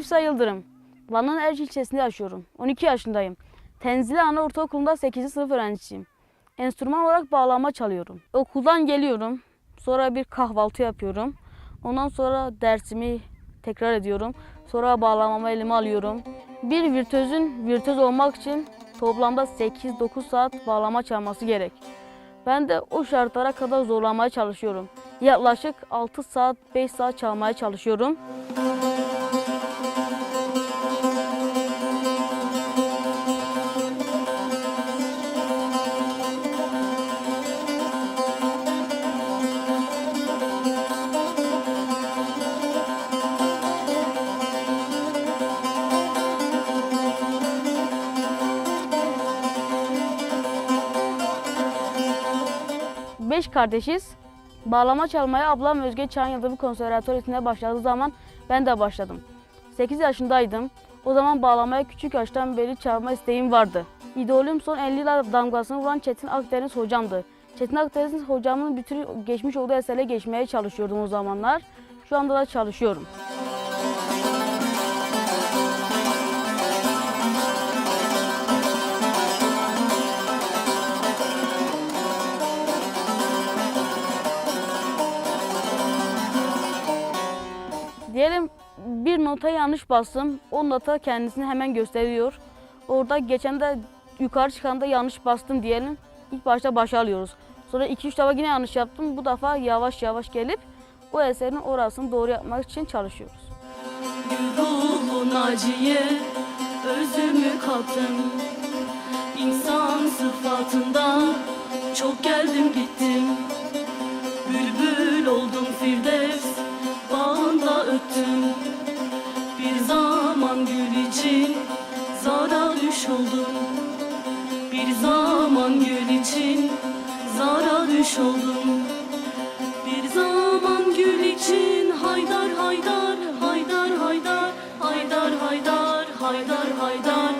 Ben Yusuf İsa Yıldırım. Van'ın Erciş ilçesinde yaşıyorum. 12 yaşındayım. Tenzili Ana Ortaokulu'nda 8. sınıf öğrencisiyim. Enstrüman olarak bağlama çalıyorum. Okuldan geliyorum. Sonra bir kahvaltı yapıyorum. Ondan sonra dersimi tekrar ediyorum. Sonra bağlamamı elime alıyorum. Bir virtüözün virtüöz olmak için toplamda 8-9 saat bağlama çalması gerek. Ben de o şartlara kadar zorlamaya çalışıyorum. Yaklaşık 6 saat, 5 saat çalmaya çalışıyorum. Beş kardeşiz. Bağlama çalmaya ablam Özge Çağan Yıldırım Konservatuvarı'nda başladığı zaman ben de başladım. 8 yaşındaydım. O zaman bağlamaya küçük yaştan beri çalma isteğim vardı. İdolüm son 50 yıllar damgasını vuran Çetin Akdeniz hocamdı. Çetin Akdeniz hocamın bütün geçmiş olduğu eserle geçmeye çalışıyordum o zamanlar. Şu anda da çalışıyorum. Diyelim bir nota yanlış bastım. O nota kendisini hemen gösteriyor. Orada geçen de yukarı çıkanda yanlış bastım diyelim. İlk başta başa alıyoruz. Sonra 2-3 defa yine yanlış yaptım. Bu defa yavaş yavaş gelip o eserin orasını doğru yapmak için çalışıyoruz. Ruhun acıya özümü kattım İnsan sıfatında çok geldim gittim Bülbül oldum firdevs düş oldum bir zaman gül için haydar haydar haydar haydar haydar haydar haydar haydar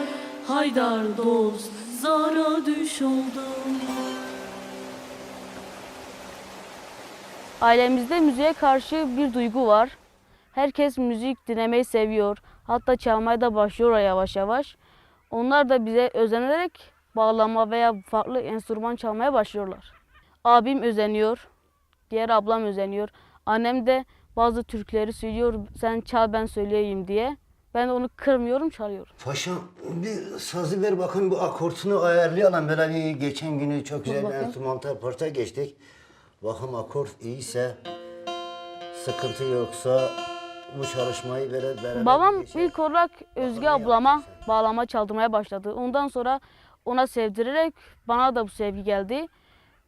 haydar dost zara düş oldum. Ailemizde müziğe karşı bir duygu var. Herkes müzik dinlemeyi seviyor. Hatta çalmaya da başlıyor yavaş yavaş. Onlar da bize özenerek bağlama veya farklı enstrüman çalmaya başlıyorlar. Abim özeniyor. Diğer ablam özeniyor. Annem de bazı türküleri söylüyor. Sen çal ben söyleyeyim diye. Ben de onu kırmıyorum çalıyorum. Paşam bir sazı ver bakın bu akortunu ayarlayalım. Böyle bir geçen günü çok güzel bir bakayım. enstrümantal parça geçtik. Bakın akort iyiyse, sıkıntı yoksa bu çalışmayı böyle beraber Babam geçelim. ilk olarak Özge Babamı ablama yaptın bağlama çaldırmaya başladı. Ondan sonra ona sevdirerek bana da bu sevgi geldi.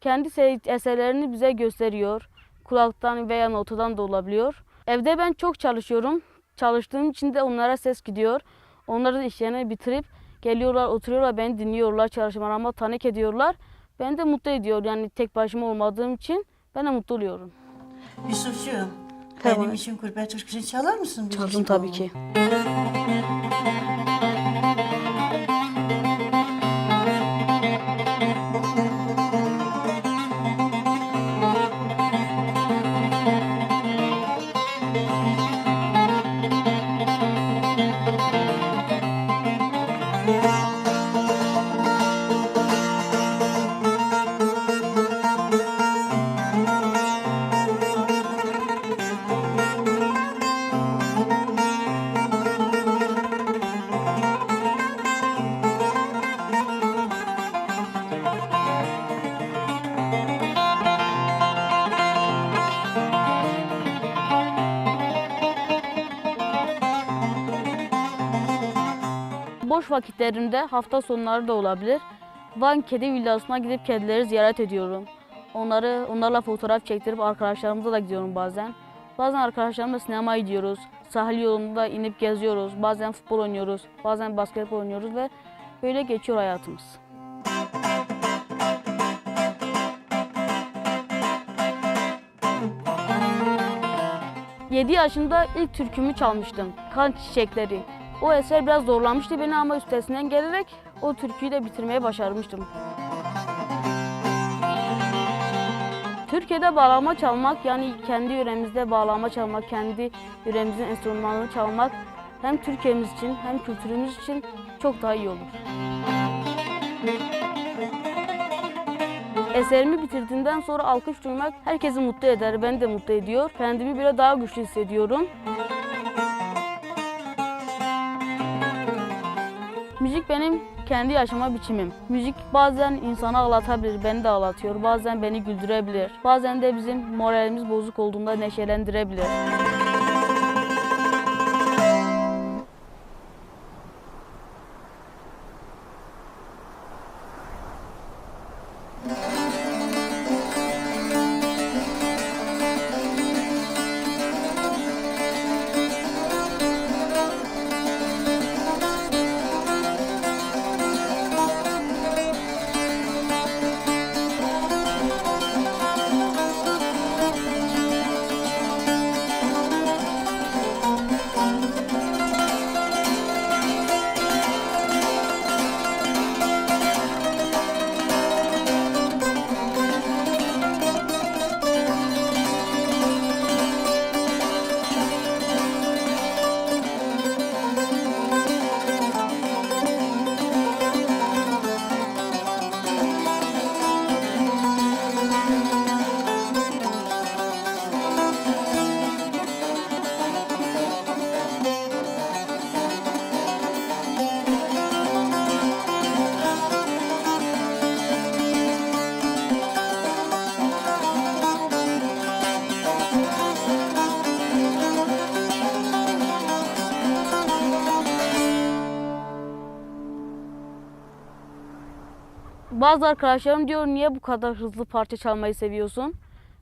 Kendi eserlerini bize gösteriyor. Kulaktan veya notadan da olabiliyor. Evde ben çok çalışıyorum. Çalıştığım için de onlara ses gidiyor. Onlar da işlerini bitirip geliyorlar, oturuyorlar, beni dinliyorlar, çalışmalarıma tanık ediyorlar. Beni de mutlu ediyor. Yani tek başıma olmadığım için ben de mutlu oluyorum. Yusufcuğum, Tamam. benim için gurbet türküsü çalar mısın? Çaldım tabii ki. Boş vakitlerimde hafta sonları da olabilir. Van Kedi Villası'na gidip kedileri ziyaret ediyorum. Onları onlarla fotoğraf çektirip arkadaşlarımıza da gidiyorum bazen. Bazen arkadaşlarımla sinemaya gidiyoruz. Sahil yolunda inip geziyoruz. Bazen futbol oynuyoruz. Bazen basketbol oynuyoruz ve böyle geçiyor hayatımız. Yedi yaşında ilk türkümü çalmıştım. Kan Çiçekleri. O eser biraz zorlamıştı beni ama üstesinden gelerek o türküyü de bitirmeye başarmıştım. Türkiye'de bağlama çalmak yani kendi yöremizde bağlama çalmak, kendi yöremizin enstrümanını çalmak hem Türkiye'miz için hem kültürümüz için çok daha iyi olur. Eserimi bitirdiğimden sonra alkış duymak herkesi mutlu eder, beni de mutlu ediyor. Kendimi bile daha güçlü hissediyorum. Müzik benim kendi yaşama biçimim. Müzik bazen insanı ağlatabilir, beni de ağlatıyor. Bazen beni güldürebilir. Bazen de bizim moralimiz bozuk olduğunda neşelendirebilir. Bazı arkadaşlarım diyor niye bu kadar hızlı parça çalmayı seviyorsun?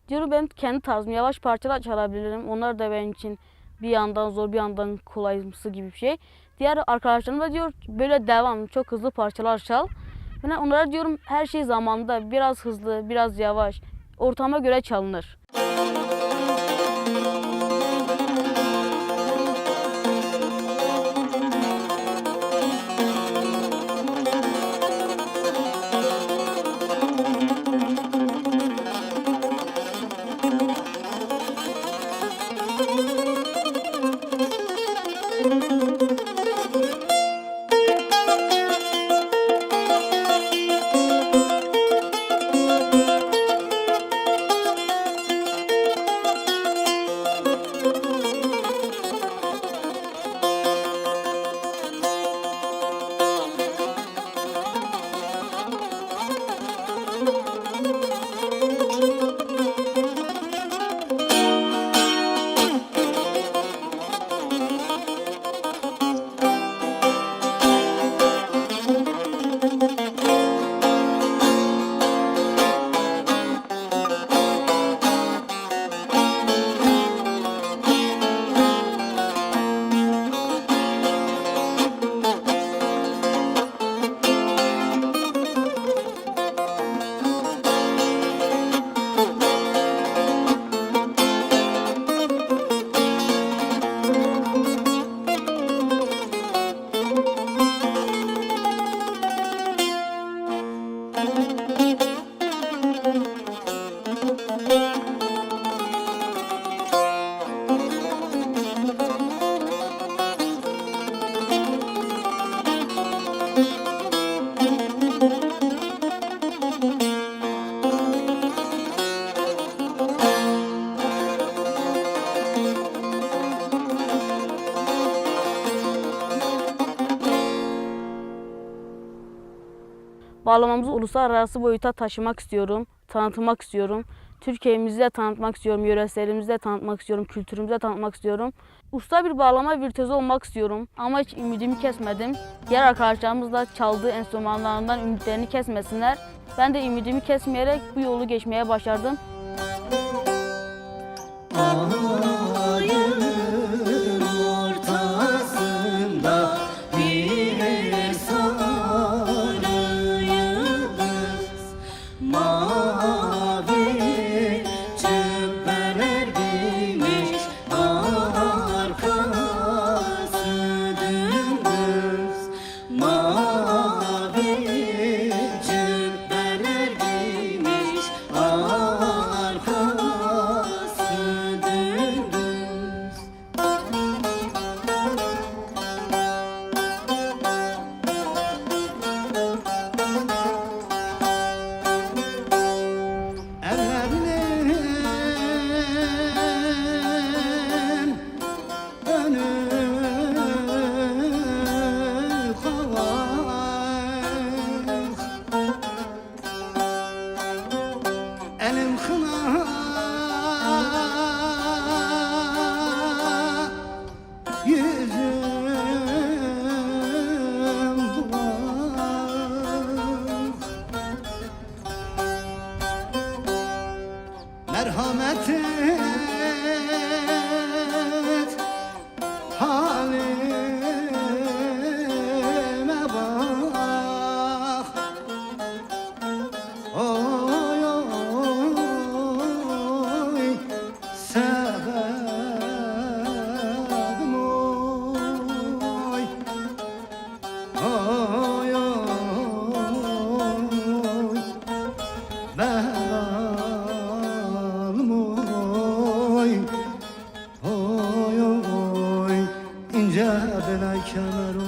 Diyorum ben kendi tarzım yavaş parçalar çalabilirim. Onlar da benim için bir yandan zor bir yandan kolayımsı gibi bir şey. Diğer arkadaşlarım da diyor böyle devam çok hızlı parçalar çal. Ben onlara diyorum her şey zamanında biraz hızlı biraz yavaş ortama göre çalınır. Bağlamamızı uluslararası boyuta taşımak istiyorum, tanıtmak istiyorum. Türkiye'mizi de tanıtmak istiyorum, yöreselimizi de tanıtmak istiyorum, kültürümüzü de tanıtmak istiyorum. Usta bir bağlama virtüözü olmak istiyorum ama hiç ümidimi kesmedim. Diğer arkadaşlarımız da çaldığı enstrümanlarından ümitlerini kesmesinler. Ben de ümidimi kesmeyerek bu yolu geçmeye başardım. Ayın Merhamet ince bela kemerim